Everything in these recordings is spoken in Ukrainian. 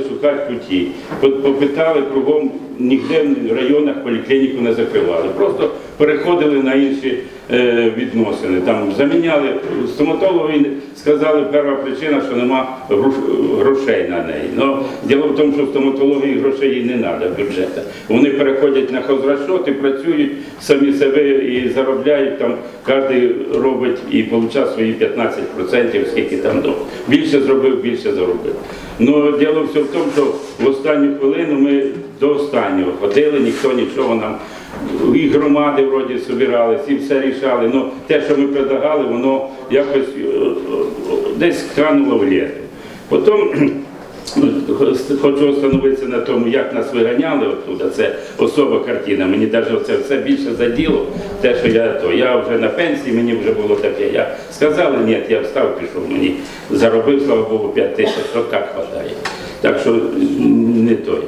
шукати путі. Попитали кругом, ніде в районах поліклініку не закривали. Просто переходили на інші е, відносини. Там заміняли стоматологи, сказали, перша причина, що нема грошей на неї. Но діло в тому, що в стоматології грошей не треба бюджету. Вони переходять на хозрасчет і працюють самі себе і заробляють там, кожен робить і отримує свої 15%, скільки там до. Більше зробив, більше заробив. Ну, діло все в тому, що в останню хвилину ми до останнього ходили, ніхто нічого нам. І громади вроді збиралися, і все рішали. Ну, те, що ми предлагали, воно якось е, е, десь кануло в літо. Потім хочу остановитися на тому, як нас виганяли оттуда. Це особа картина. Мені навіть це все більше заділо. Те, що я то я вже на пенсії, мені вже було таке. Я сказали, ні, я встав, пішов. Мені заробив, слава Богу, 5 тисяч, то так хватає. Так що не той.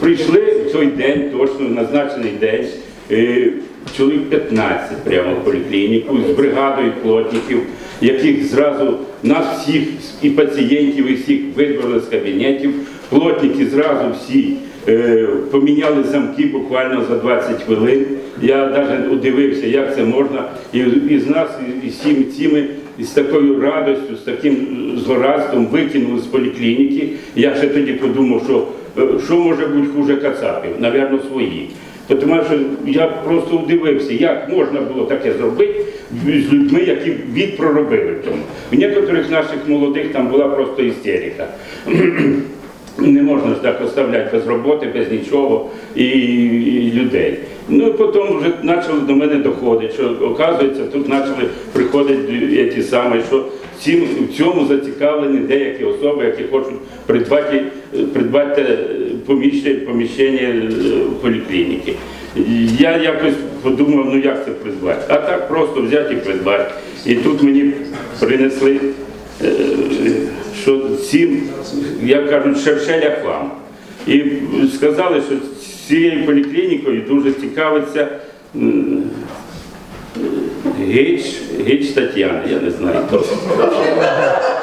Прийшли в той день, точно назначений день. е, Чоловік 15 прямо в поліклініку з бригадою плотників, яких зразу нас всіх і пацієнтів, і всіх вибрали з кабінетів. Плотники зразу всі е, поміняли замки буквально за 20 хвилин. Я навіть удивився, як це можна. І, і з нас, і, всіми цими, і з такою радістю, з таким злорадством викинули з поліклініки. Я ще тоді подумав, що е, що може бути хуже кацапів? Навірно, свої. Тому що я просто удивився, як можна було таке зробити з людьми, які від проробили в тому. У некоторих наших молодих там була просто істерика. Не можна ж так оставляти без роботи, без нічого і, і людей. Ну і потім вже почали до мене доходити, що оказується, тут почали приходити ті самі, що цим, в цьому зацікавлені деякі особи, які хочуть придбати, придбати е, поміщення, поміщення е, поліклініки. Я якось подумав, ну як це придбати? А так просто взяти і придбати. І тут мені принесли е, що цим, як кажуть, шершеля хлам. І сказали, що цією поліклінікою дуже цікавиться Гіч, Гіч Тетяна, я не знаю. хто.